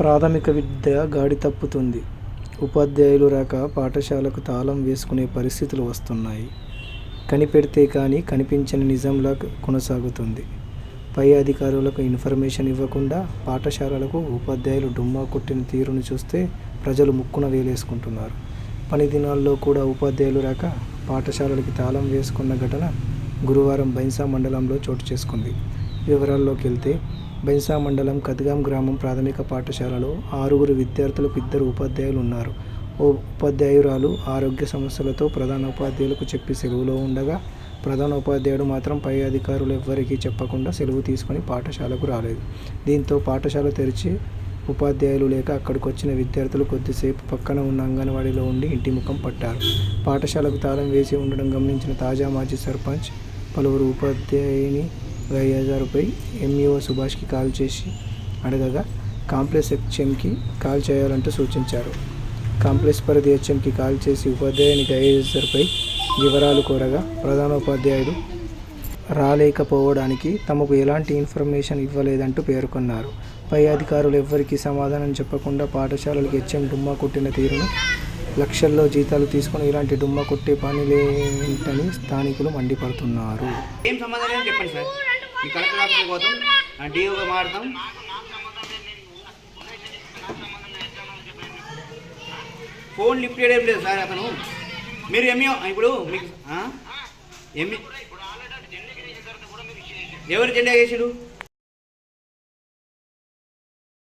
ప్రాథమిక విద్య గాడి తప్పుతుంది. ఉపాధ్యాయులు రాక పాఠశాలకు తాళం వేసుకునే పరిస్థితులు వస్తున్నాయి. కనిపెడితే కానీ కనిపించని నిజంలా కొనసాగుతుంది. పై అధికారులకు ఇన్ఫర్మేషన్ ఇవ్వకుండా పాఠశాలలకు ఉపాధ్యాయులు డుమ్మా కొట్టిన తీరును చూస్తే ప్రజలు ముక్కున వేలేసుకుంటున్నారు. పని దినాల్లో కూడా ఉపాధ్యాయులు రాక పాఠశాలలకి తాళం వేసుకున్న ఘటన గురువారం బైన్సా మండలంలో చోటు చేసుకుంది. వివరాల్లోకి వెళ్తే బెన్సా మండలం కదిగాం గ్రామం ప్రాథమిక పాఠశాలలో ఆరుగురు విద్యార్థులకు ఇద్దరు ఉపాధ్యాయులు ఉన్నారు ఓ ఉపాధ్యాయురాలు ఆరోగ్య సమస్యలతో ప్రధాన ఉపాధ్యాయులకు చెప్పి సెలవులో ఉండగా ప్రధాన ఉపాధ్యాయుడు మాత్రం పై అధికారులు ఎవ్వరికీ చెప్పకుండా సెలవు తీసుకొని పాఠశాలకు రాలేదు. దీంతో పాఠశాల తెరిచి ఉపాధ్యాయులు లేక అక్కడికి వచ్చిన విద్యార్థులు కొద్దిసేపు పక్కన ఉన్న అంగన్వాడీలో ఉండి ఇంటి ముఖం పట్టారు. పాఠశాలకు తాళం వేసి ఉండడం గమనించిన తాజా మాజీ సర్పంచ్ పలువురు ఉపాధ్యాయుని గయ్యాజారుపై ఎంఈఓ సుభాష్కి కాల్ చేసి అడగగా కాంప్లెక్స్ హెచ్ఎంకి కాల్ చేయాలంటూ సూచించారు. కాంప్లెక్స్ పరిధి హెచ్ఎంకి కాల్ చేసి ఉపాధ్యాయుని గైజర్పై వివరాలు కోరగా ప్రధానోపాధ్యాయుడు రాలేకపోవడానికి తమకు ఎలాంటి ఇన్ఫర్మేషన్ ఇవ్వలేదంటూ పేర్కొన్నారు. పై అధికారులు ఎవ్వరికీ సమాధానం చెప్పకుండా పాఠశాలలకు హెచ్ఎం డుమ్మా కొట్టిన తీరును లక్షల్లో జీతాలు తీసుకొని ఇలాంటి డుమ్మా కొట్టే పని లేంటని స్థానికులు మండిపడుతున్నారు. ఏం సమాధానం చెప్పండి సార్? ఈ కలెక్టర్ ఆఫీస్కి పోతాం. ఆ డిఓగా మారుతాం. ఫోన్ లిఫ్ట్ చేయడం లేదు సార్ అతను. మీరు ఎంఈ ఇప్పుడు మీకు ఎంఈ ఎవరు జెండా వేసాడు